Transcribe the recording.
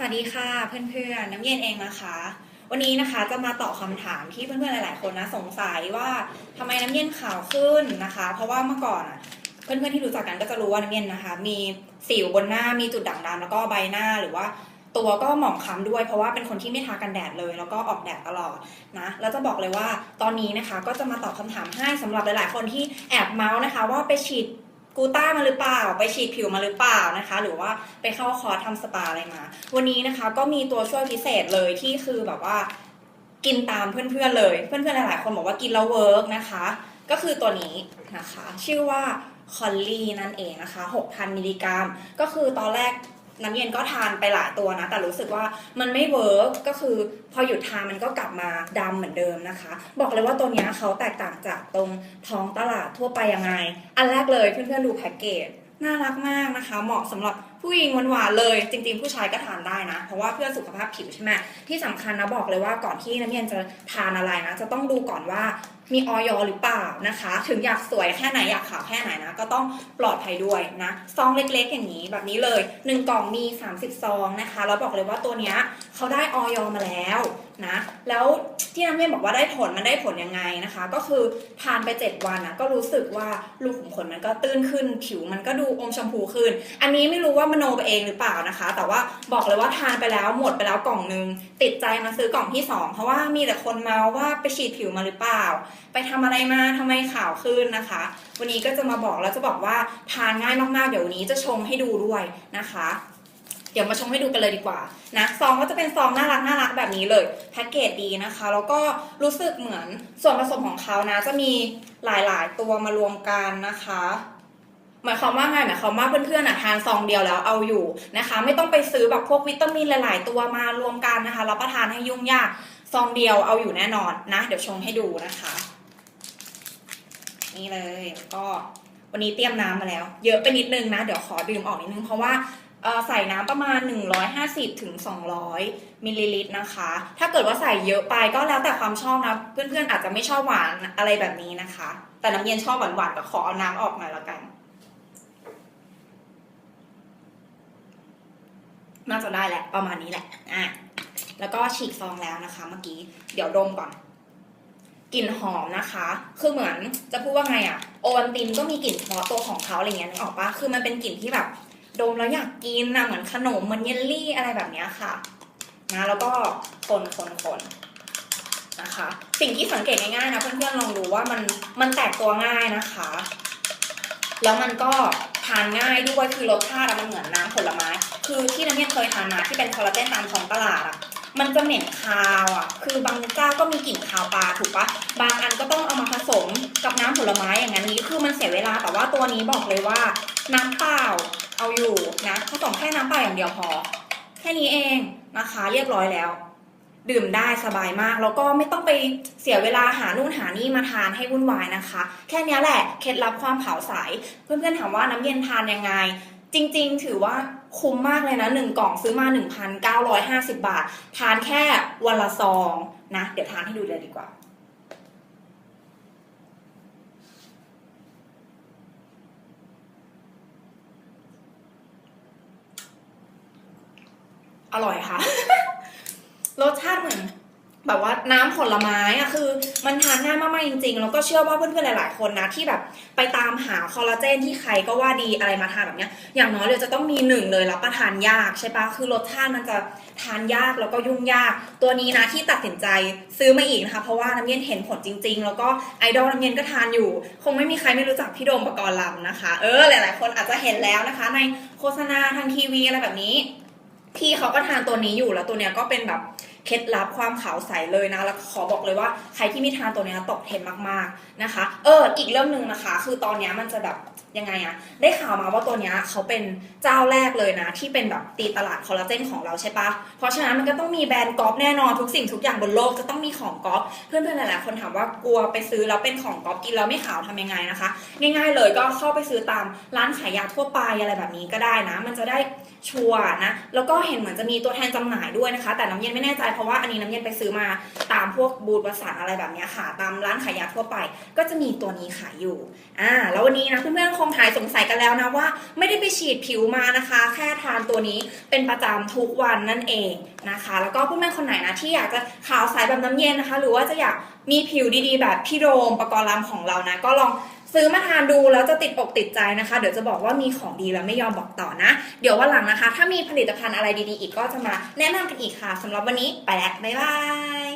สวัสดีค่ะเพื่อนๆ น้ำเย็นเองนะคะ วันนี้นะคะจะมาตอบคำถามที่เพื่อนๆหลาย ๆ คนนะสงสัยว่าทำไมน้ำเย็นขาวขึ้นนะคะ เพราะว่าเมื่อก่อนอะเพื่อนๆที่รู้จักกันก็จะรู้ว่าน้ำเย็นนะคะ มีสิวบนหน้ามีจุดด่างดำแล้วก็ใบหน้าหรือว่าตัวก็หมองคล้ำด้วยเพราะว่าเป็นคนที่ไม่ทากันแดดเลย แล้วก็ออกแดดตลอดนะแล้วจะบอกเลยว่าตอนนี้นะคะก็จะมาตอบคำถามให้สำหรับหลายๆ คนที่แอบเมาส์นะคะ ว่าไปฉีด กูต้ามาหรือเปล่า ไปฉีดผิวมาหรือเปล่านะคะ หรือว่าไปเข้าคอร์สทำสปาอะไรมา วันนี้นะคะก็มีตัวช่วยพิเศษเลยที่คือแบบว่ากินตามเพื่อนๆเลย เพื่อนๆหลายๆคนบอกว่ากินแล้วเวิร์กนะคะ ก็คือตัวนี้นะคะ ชื่อว่าคอลลี่นั่นเองนะคะ 6,000 มิลลิกรัม ก็คือตอนแรก น้ำเย็นก็ทานไปหลายตัวนะ แต่รู้สึกว่ามันไม่เวิร์กก็คือพอหยุดทานมันก็กลับมาดำเหมือนเดิมนะคะ บอกเลยว่าตัวนี้เขาแตกต่างจากตรงท้องตลาดทั่วไปยังไง อันแรกเลยเพื่อนๆดูแพ็กเกจน่ารักมากนะคะ เหมาะสำหรับ ผู้หญิงหวานๆเลย จริง ๆ ผู้ชายก็ทานได้นะ เพราะว่าเพื่อสุขภาพผิวใช่ไหมที่สำคัญนะบอกเลยว่าก่อนที่น้ำเย็นจะทานอะไรนะ จะต้องดูก่อนว่ามีออยหรือเปล่านะคะ ถึงอยากสวยแค่ไหนอยากขาวแค่ไหนนะ ก็ต้องปลอดภัยด้วยนะซองเล็กๆ อย่างนี้แบบนี้เลยหนึ่งกล่องมี 30 ซองนะคะแล้วบอกเลยว่าตัวเนี้ยเขาได้ออยมาแล้วนะแล้วที่น้ำเย็นบอกว่าได้ผลมันได้ผลยังไงนะคะ ก็คือทานไป 7 วันนะก็รู้สึกว่ารูขุมขนมันก็ตื้นขึ้นผิวมันก็ดูอมชมพูขึ้น อันนี้ไม่รู้ว่ามโนไปเองหรือเปล่านะคะ แต่ว่าบอกเลยว่าทานไปแล้วหมดไปแล้วกล่องนึง ติดใจมาซื้อกล่องที่ 2 เพราะว่ามีแต่คนเมาว่าไปฉีดผิวมาหรือเปล่า ไปทำอะไรมาทำไมขาวขึ้นนะคะ วันนี้ก็จะมาบอกแล้วจะบอกว่าทานง่ายมากๆ เดี๋ยววันนี้จะชงให้ดูด้วยนะคะเดี๋ยวมาชงให้ดูกันเลยดีกว่านะซองก็จะเป็นซองน่ารักน่ารักแบบนี้เลยแพ็กเกจดีนะคะ แล้วก็รู้สึกเหมือนส่วนผสมของเขานะ จะมีหลายๆ ตัวมารวมกันนะคะ หมายความว่าไงหมายความว่าเพื่อนๆอะทานซองเดียวแล้วเอาอยู่นะคะ ไม่ต้องไปซื้อแบบพวกวิตามินหลาย ๆ ตัวมารวมกันนะคะรับประทานให้ยุ่งยากซองเดียวเอาอยู่แน่นอนนะ เดี๋ยวชงให้ดูนะคะ นี่เลยก็วันนี้เตรียมน้ำมาแล้ว เยอะไปนิดนึงนะ เดี๋ยวขอดื่มออกนิดนึงเพราะว่าใส่น้ำประมาณ 150ถึง200 มิลลิลิตรนะคะ ถ้าเกิดว่าใส่เยอะไปก็แล้วแต่ความชอบนะ เพื่อนๆอาจจะไม่ชอบหวานอะไรแบบนี้นะคะ แต่น้ำเย็นชอบหวานๆก็ขอเอาน้ำออกหน่อยละกัน น่าจะได้แหละ ประมาณนี้แหละ อะ แล้วก็ฉีกซองแล้วนะคะเมื่อกี้ เดี๋ยวดมก่อน กลิ่นหอมนะคะ คือเหมือนจะพูดว่าไงอะโอวัลตินก็มีกลิ่นเฉพาะตัวของเขาอะไรเงี้ยนึกออกปะคือมันเป็นกลิ่นที่แบบดมแล้วอยากกินนะเหมือนขนมเหมือนเยลลี่อะไรแบบเนี้ยค่ะ นะ แล้วก็คนคนคนนะคะ สิ่งที่สังเกตง่ายๆนะเพื่อนๆลองดูว่ามันมันแตกตัวง่ายนะคะ แล้วมันก็ทานง่ายด้วยคือรสชาติมันเหมือนน้ำผลไม้ คือที่น้ำเย็นเคยทานมาที่เป็นคอลลาเจนตามท้องตลาดอะมันจะเหม็นคาวอะคือบางเจ้าก็มีกลิ่นคาวปลาถูกปะบางอันก็ต้องเอามาผสมกับน้ำผลไม้อย่างนั้นนี้คือมันเสียเวลาแต่ว่าตัวนี้บอกเลยว่า น้ำเปล่าเอาอยู่นะผสมแค่น้ำเปล่าอย่างเดียวพอ แค่นี้เองนะคะเรียบร้อยแล้ว ดื่มได้สบายมากแล้วก็ไม่ต้องไปเสียเวลาหานู่นหานี่มาทานให้วุ่นวายนะคะ แค่นี้แหละเคล็ดลับความขาวใสเพื่อนๆถามว่าน้ำเย็นทานยังไง จริง ๆ ถือว่า คุ้มมากเลยนะหนึ่งกล่องซื้อมา 1,950 บาท ทานแค่วันละซองนะ เดี๋ยวทานให้ดูเลยดีกว่า อร่อยค่ะ รสชาติเหมือน แบบว่าน้ำผลไม้อะคือ มันทานง่ายมากๆจริงๆ แล้วก็เชื่อว่าเพื่อนๆ หลายๆ คนนะที่แบบไปตามหาคอลลาเจนที่ใครก็ว่าดีอะไรมาทานแบบเนี้ย อย่างน้อยเลยจะต้องมีหนึ่งเลยรับประทานยากใช่ปะคือรสชาติมันจะทานยากแล้วก็ยุ่งยาก ตัวนี้นะที่ตัดสินใจซื้อมาอีกนะคะเพราะว่าน้ำเย็นเห็นผลจริง ๆ แล้วก็ไอดอลน้ำเย็นก็ทานอยู่ คงไม่มีใครไม่รู้จักพี่โดมปกรณ์ลำนะคะ เออหลายๆ คนอาจจะเห็นแล้วนะคะ ในโฆษณาทางทีวีอะไรแบบนี้พี่เขาก็ทานตัวนี้อยู่แล้วตัวเนี้ยก็เป็นแบบ เคล็ดลับความขาวใสเลยนะ แล้วขอบอกเลยว่าใครที่ไม่ทานตัวนี้ตกเทรนมากๆนะคะ เออ อีกเรื่องหนึ่งนะคะ คือตอนนี้มันจะแบบยังไงอะได้ข่าวมาว่าตัวนี้เขาเป็นเจ้าแรกเลยนะ ที่เป็นแบบตีตลาดคอลลาเจนของเราใช่ปะเพราะฉะนั้นมันก็ต้องมีแบรนด์ก๊อปแน่นอนทุกสิ่งทุกอย่างบนโลกจะต้องมีของก๊อปเพื่อนๆหลายๆคนถามว่ากลัวไปซื้อแล้วเป็นของก๊อปกินแล้วไม่ขาวทำยังไงนะคะ ง่ายๆเลยก็เข้าไปซื้อตามร้านขายยาทั่วไปอะไรแบบนี้ก็ได้นะ มันจะได้ชัวร์นะแล้วก็เห็นเหมือนจะมีตัวแทนจำหน่ายด้วยนะคะ แต่น้ำเย็นไม่แน่ใจเพราะว่าอันนี้น้ำเย็นไปซื้อมาตามพวกบูธวสานอะไรแบบนี้ค่ะ ตามร้านขายยาทั่วไป ก็จะมีตัวนี้ขายอยู่อ่าแล้ววันนี้นะเพื่อนๆคงหายสงสัยกันแล้วนะว่า ไม่ได้ไปฉีดผิวมานะคะ แค่ทานตัวนี้เป็นประจำทุกวันนั่นเองนะคะ แล้วก็เพื่อนๆคนไหนนะที่อยากจะขาวใสแบบน้ำเย็นนะคะ หรือว่าจะอยากมีผิวดีๆ แบบพี่โรมประกรณ์ลำของเรานะก็ลอง ซื้อมาทานดูแล้วจะติดอกติดใจนะคะ เดี๋ยวจะบอกว่ามีของดีแล้วไม่ยอมบอกต่อนะ เดี๋ยววันหลังนะคะ ถ้ามีผลิตภัณฑ์อะไรดีๆอีกก็จะมาแนะนำกันอีกค่ะสำหรับวันนี้ไปแล้วบ๊ายบาย